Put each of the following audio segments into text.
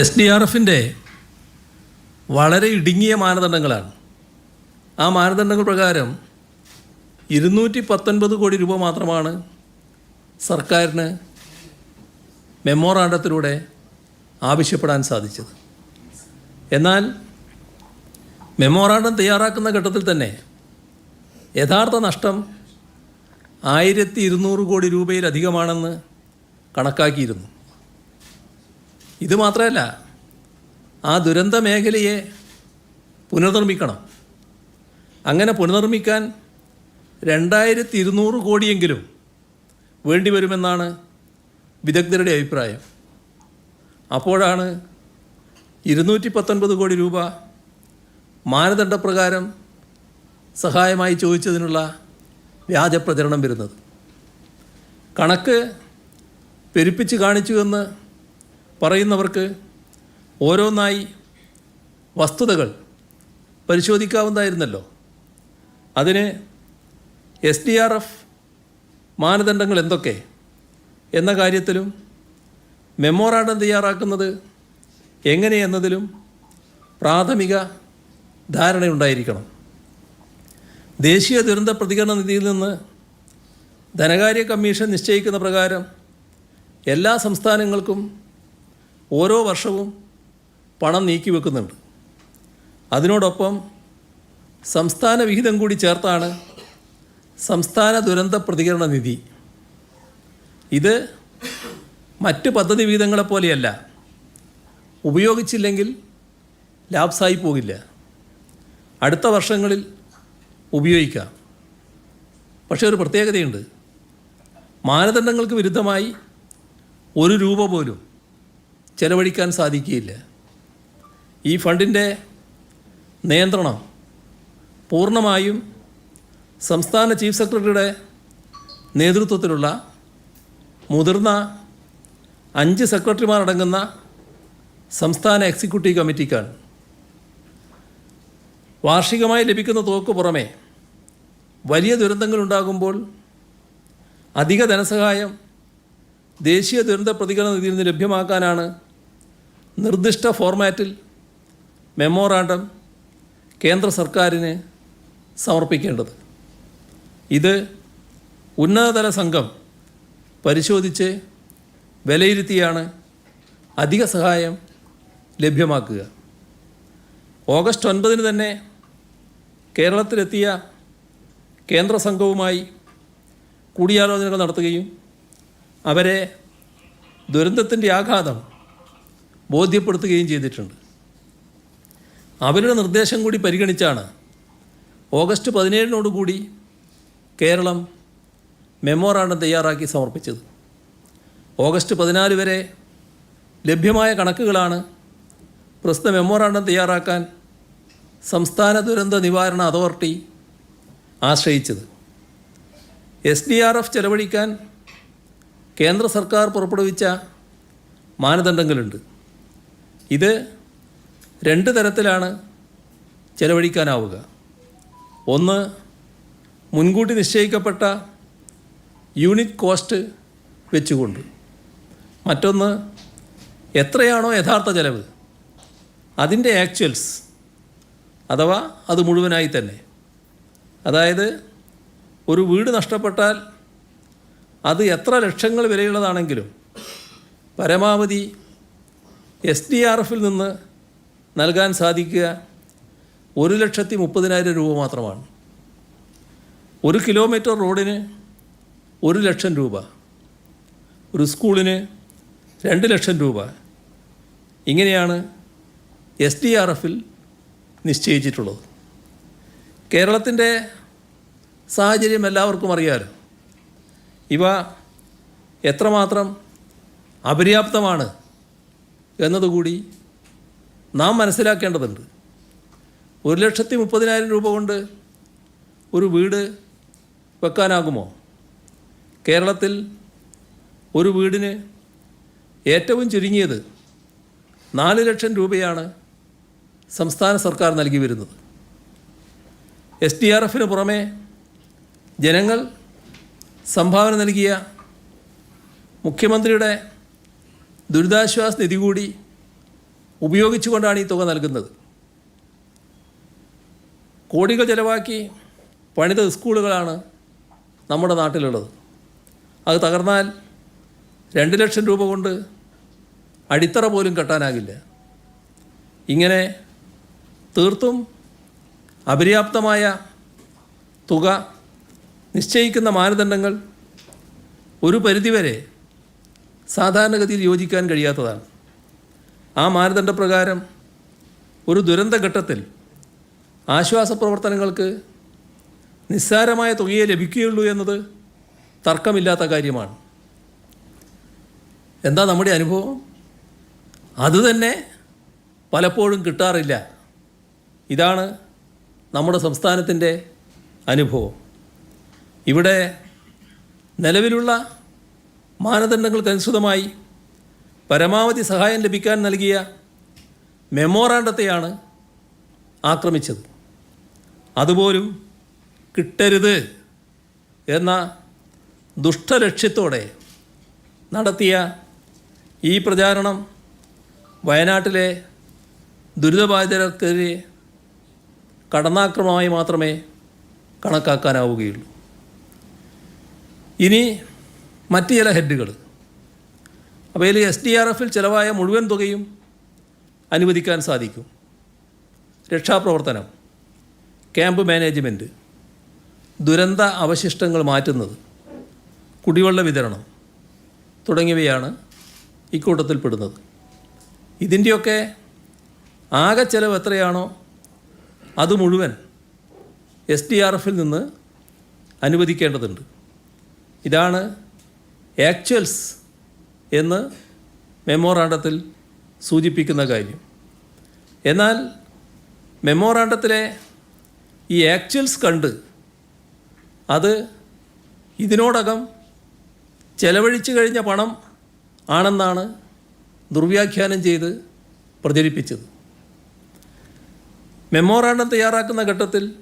S D R എഫിന്റെ വളരെ ഇടുങ്ങിയ മാനദണ്ഡങ്ങളാണ്. ആ മാനദണ്ഡങ്ങൾ പ്രകാരം ഇരുന്നൂറ്റി പത്തൊൻപത് കോടി രൂപ മാത്രമാണ് സർക്കാരിന് മെമ്മോറാണ്ടത്തിലൂടെ ആവശ്യപ്പെടാൻ സാധിച്ചത്. എന്നാൽ മെമ്മോറാണ്ടം തയ്യാറാക്കുന്ന ഘട്ടത്തിൽ തന്നെ യഥാർത്ഥ നഷ്ടം ആയിരത്തി ഇരുന്നൂറ് കോടി രൂപയിലധികമാണെന്ന് കണക്കാക്കിയിരുന്നു. ഇത് മാത്രമല്ല ആ ദുരന്ത മേഖലയെ പുനർനിർമ്മിക്കണം. അങ്ങനെ പുനർനിർമ്മിക്കാൻ രണ്ടായിരത്തി ഇരുന്നൂറ് കോടിയെങ്കിലും വേണ്ടിവരുമെന്നാണ് വിദഗ്ധരുടെ അഭിപ്രായം. അപ്പോഴാണ് ഇരുന്നൂറ്റി പത്തൊൻപത് കോടി രൂപ മാനദണ്ഡപ്രകാരം സഹായമായി ചോദിച്ചതിനുള്ള വ്യാജ പ്രചരണം വരുന്നത്. കണക്ക് പെരുപ്പിച്ച് കാണിച്ചു എന്ന് പറയുന്നവർക്ക് ഓരോന്നായി വസ്തുതകൾ പരിശോധിക്കാവുന്നതായിരുന്നല്ലോ. അതിന് എസ് ഡി ആർ എഫ് മാനദണ്ഡങ്ങൾ എന്തൊക്കെ എന്ന കാര്യത്തിലും മെമ്മോറാണ്ടം തയ്യാറാക്കുന്നത് എങ്ങനെയെന്നതിലും പ്രാഥമിക ധാരണയുണ്ടായിരിക്കണം. ദേശീയ ദുരന്ത പ്രതികരണ നിധിയിൽ നിന്ന് ധനകാര്യ കമ്മീഷൻ നിശ്ചയിക്കുന്ന പ്രകാരം എല്ലാ സംസ്ഥാനങ്ങൾക്കും ഓരോ വർഷവും പണം നീക്കി വെക്കുന്നുണ്ട്. അതിനോടൊപ്പം സംസ്ഥാന വിഹിതം കൂടി ചേർത്താണ് സംസ്ഥാന ദുരന്ത പ്രതികരണ നിധി. ഇത് മറ്റ് പദ്ധതി വിഹിതങ്ങളെപ്പോലെയല്ല ഉപയോഗിച്ചില്ലെങ്കിൽ ലാപ്സായി പോകില്ല. അടുത്ത വർഷങ്ങളിൽ ഉപയോഗിക്കാം. പക്ഷേ ഒരു പ്രത്യേകതയുണ്ട്. മാനദണ്ഡങ്ങൾക്ക് വിരുദ്ധമായി ഒരു രൂപ പോലും ചെലവഴിക്കാൻ സാധിക്കുകയില്ല. ഈ ഫണ്ടിന്റെ നിയന്ത്രണം പൂർണമായും സംസ്ഥാന ചീഫ് സെക്രട്ടറിയുടെ നേതൃത്വത്തിലുള്ള മുതിർന്ന അഞ്ച് സെക്രട്ടറിമാരടങ്ങുന്ന സംസ്ഥാന എക്സിക്യൂട്ടീവ് കമ്മിറ്റിക്കാണ്. വാർഷികമായി ലഭിക്കുന്ന തോക്ക് പുറമെ വലിയ ദുരന്തങ്ങളുണ്ടാകുമ്പോൾ അധിക ധനസഹായം ദേശീയ ദുരന്ത പ്രതികരണ നിധിയിൽ നിന്ന് ലഭ്യമാക്കാനാണ് നിർദ്ദിഷ്ട ഫോർമാറ്റിൽ മെമ്മോറാണ്ടം കേന്ദ്ര സർക്കാരിന് സമർപ്പിക്കേണ്ടത്. ഇത് ഉന്നതതല സംഘം പരിശോധിച്ച് വിലയിരുത്തിയാണ് അധിക സഹായം ലഭ്യമാക്കുക. ഓഗസ്റ്റ് ഒൻപതിന് തന്നെ കേരളത്തിലെത്തിയ കേന്ദ്ര സംഘവുമായി കൂടിയാലോചനകൾ നടത്തുകയും അവരെ ദുരന്തത്തിന്റെ ആഘാതം ബോധ്യപ്പെടുത്തുകയും ചെയ്തിട്ടുണ്ട്. അവരുടെ നിർദ്ദേശം കൂടി പരിഗണിച്ചാണ് ഓഗസ്റ്റ് പതിനേഴിനോടുകൂടി കേരളം മെമ്മോറാണ്ടം തയ്യാറാക്കി സമർപ്പിച്ചത്. ഓഗസ്റ്റ് പതിനാല് വരെ ലഭ്യമായ കണക്കുകളാണ് പ്രസ്തുത മെമ്മോറാണ്ടം തയ്യാറാക്കാൻ സംസ്ഥാന ദുരന്ത നിവാരണ അതോറിറ്റി ആശ്രയിച്ചത്. എസ് ഡി ആർ എഫ് ചെലവഴിക്കാൻ കേന്ദ്ര സർക്കാർ പുറപ്പെടുവിച്ച മാനദണ്ഡങ്ങളുണ്ട്. ഇത് രണ്ട് തരത്തിലാണ് ചെലവഴിക്കാനാവുക. ഒന്ന് മുൻകൂട്ടി നിശ്ചയിക്കപ്പെട്ട യൂണിറ്റ് കോസ്റ്റ് വെച്ചുകൊണ്ട്. മറ്റൊന്ന് എത്രയാണോ യഥാർത്ഥ ചെലവ്? അതിന്റെ ആക്ച്വൽസ് അഥവാ അത് മുഴുവനായി തന്നെ. അതായത് ഒരു വീട് നഷ്ടപ്പെട്ടാൽ അത് എത്ര ലക്ഷങ്ങൾ വിലയുള്ളതാണെങ്കിലും പരമാവധി എസ് ഡി ആർ എഫിൽ നിന്ന് നൽകാൻ സാധിക്കുക ഒരു ലക്ഷത്തി മുപ്പതിനായിരം രൂപ മാത്രമാണ്. ഒരു കിലോമീറ്റർ റോഡിന് ഒരു ലക്ഷം രൂപ. ഒരു സ്കൂളിന് രണ്ട് ലക്ഷം രൂപ. ഇങ്ങനെയാണ് എസ് ഡി ആർ എഫിൽ നിശ്ചയിച്ചിട്ടുള്ളത്. കേരളത്തിന്റെ സാഹചര്യം എല്ലാവർക്കും അറിയാമല്ലോ ഇവ എത്രമാത്രം അപര്യാപ്തമാണ് എന്നതുകൂടി നാം മനസ്സിലാക്കേണ്ടതുണ്ട്. ഒരു ലക്ഷത്തി മുപ്പതിനായിരം രൂപ കൊണ്ട് ഒരു വീട് വെക്കാനാകുമോ? കേരളത്തിൽ ഒരു വീടിന് ഏറ്റവും ചുരുങ്ങിയത് നാല് ലക്ഷം രൂപയാണ് സംസ്ഥാന സർക്കാർ നൽകി വരുന്നത്. എസ് ഡി ആർ എഫിന് പുറമെ ജനങ്ങൾ സംഭാവന നൽകിയ മുഖ്യമന്ത്രിയുടെ ദുരിതാശ്വാസ നിധി കൂടി ഉപയോഗിച്ചുകൊണ്ടാണ് ഈ തുക നൽകുന്നത്. കോടികൾ ചിലവാക്കി പണിത സ്കൂളുകളാണ് നമ്മുടെ നാട്ടിലുള്ളത്. അത് തകർന്നാൽ രണ്ട് ലക്ഷം രൂപ കൊണ്ട് അടിത്തറ പോലും കെട്ടാനാകില്ല. ഇങ്ങനെ തീർത്തും അപര്യാപ്തമായ തുക നിശ്ചയിക്കുന്ന മാനദണ്ഡങ്ങൾ ഒരു പരിധിവരെ സാധാരണഗതിയിൽ യോജിക്കാൻ കഴിയാത്തതാണ്. ആ മാനദണ്ഡപ്രകാരം ഒരു ദുരന്തഘട്ടത്തിൽ ആശ്വാസ പ്രവർത്തനങ്ങൾക്ക് നിസ്സാരമായ തുകയെ ലഭിക്കുകയുള്ളൂ എന്നത് തർക്കമില്ലാത്ത കാര്യമാണ്. എന്താ നമ്മുടെ അനുഭവം? അതുതന്നെ പലപ്പോഴും കിട്ടാറില്ല. ഇതാണ് നമ്മുടെ സംസ്ഥാനത്തിന്റെ അനുഭവം. ഇവിടെ നിലവിലുള്ള മാനദണ്ഡങ്ങൾക്കനുസൃതമായി പരമാവധി സഹായം ലഭിക്കാൻ നൽകിയ മെമ്മോറാണ്ടത്തെയാണ് ആക്രമിച്ചത്. അതുപോലും കിട്ടരുത് എന്ന ദുഷ്ടലക്ഷ്യത്തോടെ നടത്തിയ ഈ പ്രചാരണം വയനാട്ടിലെ ദുരിതബാധിതർക്കെതിരെ കടന്നാക്രമമായി മാത്രമേ കണക്കാക്കാനാവുകയുള്ളൂ. ഇനി മറ്റ് ചില ഹെഡുകൾ. അപ്പോൾ ഇതിൽ എസ് ഡി ആർ എഫിൽ ചിലവായ മുഴുവൻ തുകയും അനുവദിക്കാൻ സാധിക്കും. രക്ഷാപ്രവർത്തനം ക്യാമ്പ് മാനേജ്മെന്റ് ദുരന്ത അവശിഷ്ടങ്ങൾ മാറ്റുന്നത് കുടിവെള്ള വിതരണം തുടങ്ങിയവയാണ് ഇക്കൂട്ടത്തിൽ പെടുന്നത്. ഇതിന്റെയൊക്കെ ആകെ ചെലവ് എത്രയാണോ അത് മുഴുവൻ എസ് ഡി ആർ എഫിൽ നിന്ന് അനുവദിക്കേണ്ടതുണ്ട്. ഇതാണ് ആക്ച്വൽസ് എന്ന് മെമ്മോറാണ്ടത്തിൽ സൂചിപ്പിക്കുന്ന കാര്യം. എന്നാൽ മെമ്മോറാണ്ടത്തിലെ ഈ ആക്ച്വൽസ് കണ്ട് അത് ഇതിനോടകം ചെലവഴിച്ചു കഴിഞ്ഞ പണം ആണെന്നാണ് ദുർവ്യാഖ്യാനം ചെയ്ത് പ്രചരിപ്പിച്ചത്. മെമ്മോറാണ്ടം തയ്യാറാക്കുന്ന ഘട്ടത്തിൽ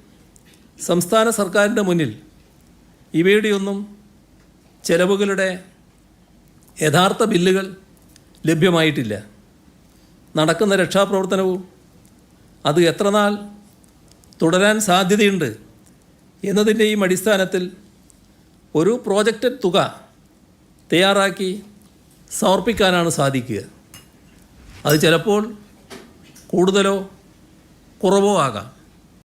സംസ്ഥാന സർക്കാരിന്റെ മുന്നിൽ ഇവയുടെയൊന്നും ചെലവുകളുടെ യഥാർത്ഥ ബില്ലുകൾ ലഭ്യമായിട്ടില്ല. നടക്കുന്ന രക്ഷാപ്രവർത്തനവും അത് എത്രനാൾ തുടരാൻ സാധ്യതയുണ്ട് എന്നതിന്റെയും അടിസ്ഥാനത്തിൽ ഒരു പ്രോജക്റ്റഡ് തുക തയ്യാറാക്കി സമർപ്പിക്കാനാണ് സാധിക്കുക. അത് ചിലപ്പോൾ കൂടുതലോ കുറവോ ആകാം.